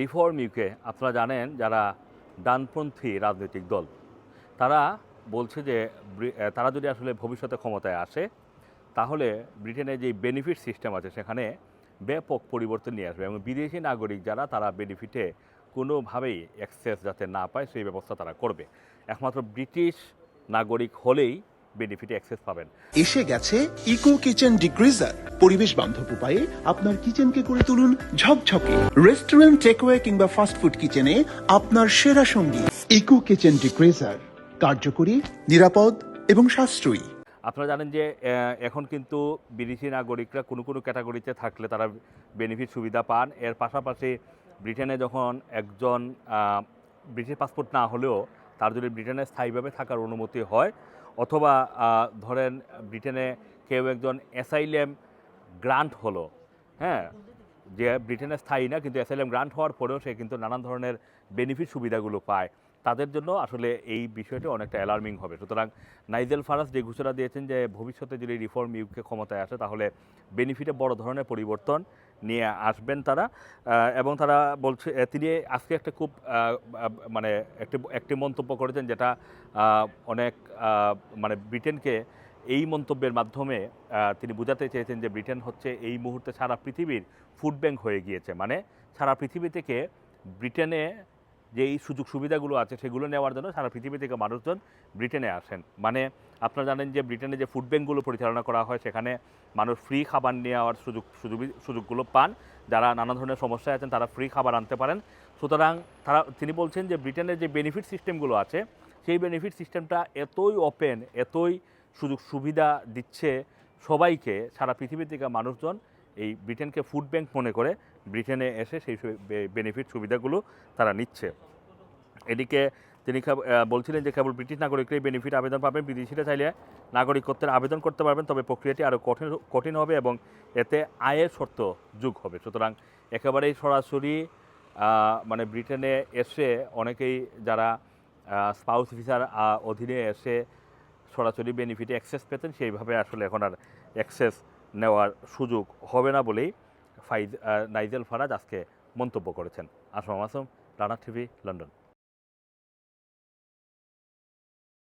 Reform UK আপনারা জানেন যারা ডানপন্থী রাজনৈতিক দল, তারা বলছে যে তারা যদি আসলে ভবিষ্যতে ক্ষমতায় আসে, তাহলে ব্রিটেনের যে বেনিফিট সিস্টেম আছে সেখানে ব্যাপক পরিবর্তন নিয়ে আসবে এবং বিদেশি নাগরিক যারা, তারা বেনিফিটে কোনোভাবেই অ্যাক্সেস যাতে না পায় সেই ব্যবস্থা তারা করবে। একমাত্র ব্রিটিশ নাগরিক হলেই বেনিফিটে অ্যাক্সেস পাবেন। এসে গেছে ইকো কিচেন ডিগ্রিজার পরিবেশ বান্ধব উপায়ে আপনার কিচেনকে করে তুলুন ঝকঝকে। রেস্টুরেন্ট টেকওয়ে কিংবা ফাস্টফুড কিচেনে আপনার সেরা সঙ্গী। ইকো কিচেন ডিগ্রিজার কার্যকরী, নিরাপদ এবং সাশ্রয়ী। আপনারা জানেন যে এখন কিন্তু বিদেশি নাগরিকরা কোনো কোনো ক্যাটাগরিতে থাকলে তারা বেনিফিট সুবিধা পান। এর পাশাপাশি ব্রিটেনে যখন একজন ব্রিটিশ পাসপোর্ট না হলেও তার যদি ব্রিটেনে স্থায়ীভাবে থাকার অনুমতি হয়, অথবা ধরেন ব্রিটেনে কেউ একজন অ্যাসাইলেম গ্রান্ট হলো। হ্যাঁ যে ব্রিটেনে স্থায়ী না, কিন্তু অ্যাসাইলেম গ্রান্ট হওয়ার পরেও সে কিন্তু নানান ধরনের বেনিফিট সুবিধাগুলো পায়। তাদের জন্য আসলে এই বিষয়টা অনেকটা অ্যালার্মিং হবে। সুতরাং নাইজেল ফারাস যে ঘোষণা দিয়েছেন যে ভবিষ্যতে যদি রিফর্ম ইউকে ক্ষমতায় আসে, তাহলে বেনিফিটে বড় ধরনের পরিবর্তন নিয়ে আসবেন তারা। এবং তারা বলছে তিনি আজকে একটা খুব মানে একটি একটি মন্তব্য করেছেন যেটা অনেক মানে ব্রিটেনকে এই মন্তব্যের মাধ্যমে তিনি বোঝাতে চেয়েছেন যে ব্রিটেন হচ্ছে এই মুহূর্তে সারা পৃথিবীর ফুড ব্যাংক হয়ে গিয়েছে। মানে সারা পৃথিবী থেকে ব্রিটেনে যে এই সুযোগ সুবিধাগুলো আছে, সেগুলো নেওয়ার জন্য সারা পৃথিবী থেকে মানুষজন ব্রিটেনে আসেন। মানে আপনারা জানেন যে ব্রিটেনে যে ফুড ব্যাংকগুলো পরিচালনা করা হয়, সেখানে মানুষ ফ্রি খাবার নেওয়ার সুযোগ সুযোগ, সুযোগগুলো পান। যারা নানা ধরনের সমস্যায় আছেন, তারা ফ্রি খাবার আনতে পারেন। সুতরাং তারা, তিনি বলছেন যে ব্রিটেনের যে বেনিফিট সিস্টেমগুলো আছে সেই বেনিফিট সিস্টেমটা এতই ওপেন এতই সুযোগ সুবিধা দিচ্ছে সবাইকে, সারা পৃথিবী থেকে মানুষজন এই ব্রিটেনকে ফুড ব্যাংক মনে করে ব্রিটেনে এসে সেই বেনিফিট সুবিধাগুলো তারা নিচ্ছে। এদিকে তিনি বলছিলেন যে কেবল ব্রিটিশ নাগরিকরাই বেনিফিট আবেদন পাবেন, বিদেশিরা চাইলে নাগরিকত্বের আবেদন করতে পারবেন, তবে প্রক্রিয়াটি আরও কঠিন কঠিন হবে এবং এতে আয়ের শর্ত যোগ হবে। সুতরাং একেবারেই সরাসরি মানে ব্রিটেনে এসে অনেকেই যারা স্পাউস ভিসার অধীনে এসে সরাসরি বেনিফিটে অ্যাক্সেস পেতেন, সেইভাবে আসলে এখন আর অ্যাক্সেস নেওয়ার সুযোগ হবে না বলেই ফাইজ নাইজেল ফারাজ আজকে মন্তব্য করেছেন। আসমাম আসম রানা টিভি, লন্ডন।